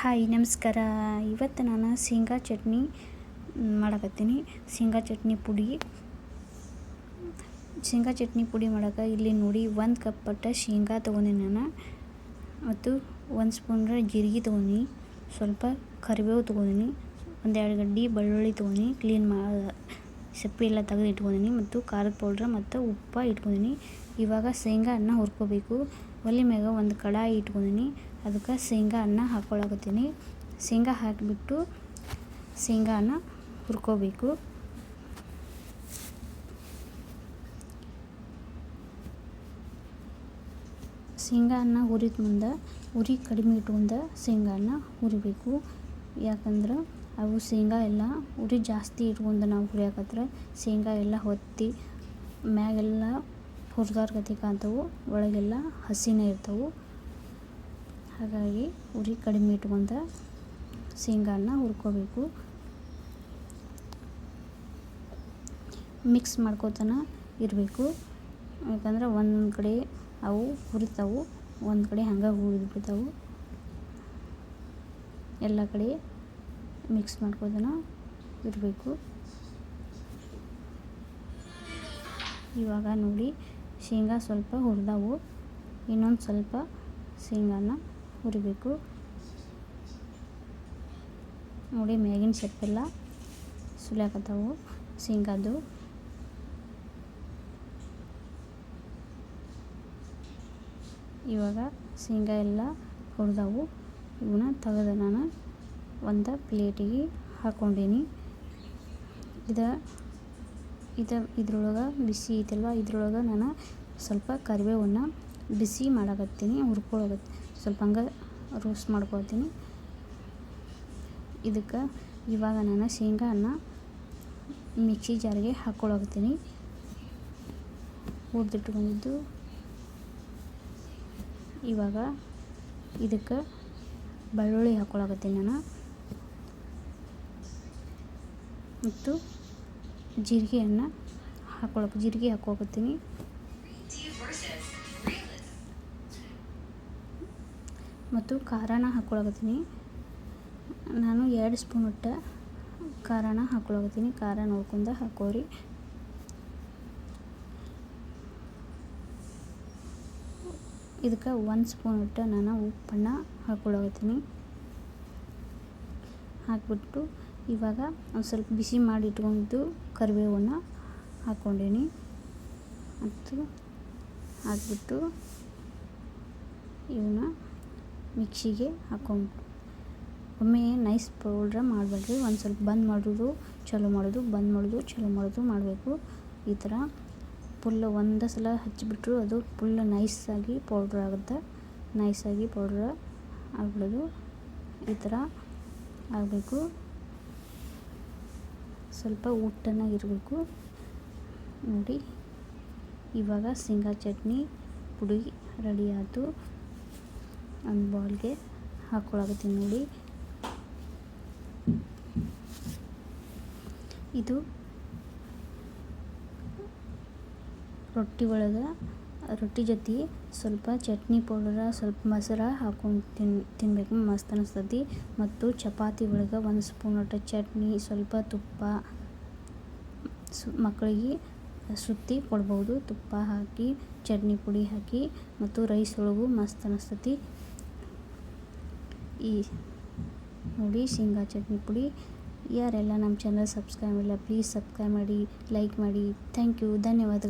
Hi, ನಮಸ್ಕಾರ. ಇವತ್ತು ನಾನು ಶೇಂಗಾ ಚಟ್ನಿ ಮಾಡಕತ್ತೀನಿ. ಶೇಂಗಾ ಚಟ್ನಿ ಪುಡಿ. ಶೇಂಗಾ ಚಟ್ನಿ ಪುಡಿ ಮಾಡಕ್ಕೆ ಇಲ್ಲಿ ನೋಡಿ ಒಂದು ಕಪ್ ಪಟ್ಟ ಶೇಂಗಾ ತೊಗೊಂಡೀನಿ ನಾನು. ಮತ್ತು ಒಂದು ಸ್ಪೂನ್ ಜೀರಿಗೆ ತೊಗೊಂಡಿ, ಸ್ವಲ್ಪ ಕರಿಬೇವು ತೊಗೊಂಡಿನಿ, ಒಂದೆರಡು ಗಡ್ಡಿ ಬೆಳ್ಳುಳ್ಳಿ ತೊಗೊಂಡಿ ಕ್ಲೀನ್ ಮಾ ಸಪ್ಪೆ ಎಲ್ಲ ತೆಗೆದು ಇಟ್ಕೊಂಡಿನಿ ಮತ್ತು ಖಾರದ ಪೌಡ್ರ್ ಮತ್ತು ಉಪ್ಪು ಇಟ್ಕೊಂಡಿನಿ. ಇವಾಗ ಶೇಂಗಾ ಅನ್ನ ಹುರ್ಕೋಬೇಕು. ಒಲೆ ಮ್ಯಾಗ ಒಂದು ಕಡಾಯಿ ಇಟ್ಕೊಂಡಿನಿ. ಅದಕ್ಕೆ ಶೇಂಗಾ ಅನ್ನ ಹಾಕ್ಕೊಳಕತ್ತೀನಿ ಶೇಂಗಾ ಹಾಕಿಬಿಟ್ಟು ಶೇಂಗಾ ಅನ್ನ ಹುರ್ಕೋಬೇಕು. ಶೇಂಗಾ ಅನ್ನ ಹುರಿದ ಮುಂದೆ ಉರಿ ಕಡಿಮೆ ಇಟ್ಕೊಂಡು ಅನ್ನ ಹುರಿಬೇಕು. ಯಾಕಂದ್ರೆ ಅವು ಶೇಂಗಾ ಎಲ್ಲ ಉರಿ ಜಾಸ್ತಿ ಇಟ್ಕೊಂಡು ನಾವು ಹುರಿಯಾಕತ್ರ ಶೇಂಗಾ ಎಲ್ಲ ಹೊತ್ತಿ ಮ್ಯಾಗೆಲ್ಲ ಹುರ್ಗಾರ್ಗತಿ ಕಾಣ್ತವು, ಒಳಗೆಲ್ಲ ಹಸಿನೇ ಇರ್ತವು. ಹಾಗಾಗಿ ಉರಿ ಕಡಿಮೆ ಇಟ್ಕೊಂಡ್ರೆ ಶೇಂಗಾನ ಹುರ್ಕೋಬೇಕು. ಮಿಕ್ಸ್ ಮಾಡ್ಕೋತನ ಇರಬೇಕು. ಯಾಕಂದ್ರೆ ಒಂದೊಂದು ಕಡೆ ಅವು ಹುರಿತಾವು, ಒಂದು ಕಡೆ ಹಂಗೆ ಹುರಿದು ಬಿಡ್ತಾವೆ ಎಲ್ಲ ಕಡೆ ಮಿಕ್ಸ್ ಮಾಡ್ಕೋತನ ಇರಬೇಕು. ಇವಾಗ ನೋಡಿ, ಶೇಂಗಾ ಸ್ವಲ್ಪ ಹುರಿದವು. ಇನ್ನೊಂದು ಸ್ವಲ್ಪ ಶೇಂಗಾನ ಹುರಿಬೇಕು. ನೋಡಿ, ಮ್ಯಾಗಿನ ಸೊಪ್ಪೆಲ್ಲ ಸುಲಿಯಾಕತ್ತಾವು ಶೇಂಗಾದು. ಇವಾಗ ಶೇಂಗಾ ಎಲ್ಲ ಹುರಿದಾವು. ಇವನ್ನ ತೆಗೆದು ನಾನು ಒಂದು ಪ್ಲೇಟಿಗೆ ಹಾಕ್ಕೊಂಡೀನಿ ಇದು ಇದು ಇದ್ರೊಳಗೆ ಬಿಸಿ ಐತಲ್ವ, ಇದ್ರೊಳಗೆ ನಾನು ಸ್ವಲ್ಪ ಕರಿಬೇವನ್ನು ಬಿಸಿ ಮಾಡಕತ್ತೀನಿ ಹುರ್ಕೊಳಕತ್ತಿ ಸ್ವಲ್ಪ ಹಂಗೆ ರೋಸ್ಟ್ ಮಾಡ್ಕೊಳ್ತೀನಿ. ಇದಕ್ಕೆ ಇವಾಗ ನಾನು ಶೇಂಗಾನ ಮಿಕ್ಸಿ ಜಾರಿಗೆ ಹಾಕ್ಕೊಳಕತ್ತೀನಿ ಹುರಿದಿಟ್ಕೊಂಡಿದ್ದು ಇವಾಗ ಇದಕ್ಕೆ ಬೆಳ್ಳುಳ್ಳಿ ಹಾಕ್ಕೊಳಕತ್ತೀನಿ ನಾನು. ಮತ್ತು ಜೀರಿಗೆಯನ್ನು ಹಾಕ್ಕೊಳಕ್ಕೆ ಜೀರಿಗೆ ಹಾಕ್ಕೊಳಕತ್ತೀನಿ ಮತ್ತು ಖಾರನ ಹಾಕ್ಕೊಳಕತ್ತೀನಿ ನಾನು ಎರಡು ಸ್ಪೂನ್ ಇಟ್ಟ ಖಾರನ ಹಾಕ್ಕೊಳಕತ್ತೀನಿ ಖಾರ ನೋಡ್ಕೊಂಡು ಹಾಕೋರಿ. ಇದಕ್ಕೆ ಒಂದು ಸ್ಪೂನ್ ಇಟ್ಟು ನಾನು ಉಪ್ಪನ್ನು ಹಾಕ್ಕೊಳಕತ್ತೀನಿ ಹಾಕಿಬಿಟ್ಟು ಇವಾಗ ಒಂದು ಸ್ವಲ್ಪ ಬಿಸಿ ಮಾಡಿ ಇಟ್ಕೊಂಡು ಕರಿಬೇವನ್ನು ಹಾಕ್ಕೊಂಡೀನಿ. ಮತ್ತು ಹಾಕ್ಬಿಟ್ಟು ಇವನ್ನ ಮಿಕ್ಸಿಗೆ ಹಾಕ್ಕೊಂಡು ಒಮ್ಮೆ ನೈಸ್ ಪೌಡ್ರ್ ಮಾಡಬೇಡ್ರಿ. ಒಂದು ಸ್ವಲ್ಪ ಬಂದ್ ಮಾಡೋದು ಚಲೋ ಮಾಡೋದು, ಬಂದ್ ಮಾಡೋದು ಚಲೋ ಮಾಡೋದು ಮಾಡಬೇಕು. ಈ ಥರ ಫುಲ್ ಒಂದು ಸಲ ಹಚ್ಚಿಬಿಟ್ರು, ಅದು ಫುಲ್ ನೈಸಾಗಿ ಪೌಡ್ರ್ ಆಗುತ್ತೆ. ನೈಸಾಗಿ ಪೌಡ್ರ್ ಆಗ್ಬಿಡೋದು. ಈ ಥರ ಆಗಬೇಕು. ಸ್ವಲ್ಪ ಉಟ್ಟನಾಗಿರಬೇಕು ನೋಡಿ, ಇವಾಗ ಶೇಂಗಾ ಚಟ್ನಿ ಪುಡಿ ರೆಡಿ ಆಯಿತು. ಒಂದು ಬೌಲ್ಗೆ ಹಾಕ್ಕೊಳಕತ್ತೀನಿ ನೋಡಿ. ಇದು ರೊಟ್ಟಿ ಒಳಗೆ, ರೊಟ್ಟಿ ಜೊತೆ ಸ್ವಲ್ಪ ಚಟ್ನಿ ಪೌಡರ, ಸ್ವಲ್ಪ ಮೊಸರ ಹಾಕೊಂಡು ತಿನ್ ತಿನ್ನಬೇಕು ಮಸ್ತ್ ಅನಿಸ್ತತಿ. ಮತ್ತು ಚಪಾತಿ ಒಳಗೆ ಒಂದು ಸ್ಪೂನ್ ಒಟ್ಟ ಚಟ್ನಿ, ಸ್ವಲ್ಪ ತುಪ್ಪ ಸು ಮಕ್ಕಳಿಗೆ ಸುತ್ತಿ ಕೊಡ್ಬೋದು. ತುಪ್ಪ ಹಾಕಿ, ಚಟ್ನಿ ಪುಡಿ ಹಾಕಿ ಮತ್ತು ರೈಸ್ ಒಳಗೂ ಮಸ್ತ್ ಅನಿಸ್ತತಿ. ಈ ನೋಡಿ ಶೇಂಗಾ ಚಟ್ನಿ ಪುಡಿ. ಯಾರೆಲ್ಲ ನಮ್ಮ ಚಾನಲ್ ಸಬ್ಸ್ಕ್ರೈಬ್ ಇಲ್ಲ, ಪ್ಲೀಸ್ ಸಬ್ಸ್ಕ್ರೈಬ್ ಮಾಡಿ, ಲೈಕ್ ಮಾಡಿ. ಥ್ಯಾಂಕ್ ಯು, ಧನ್ಯವಾದಗಳು.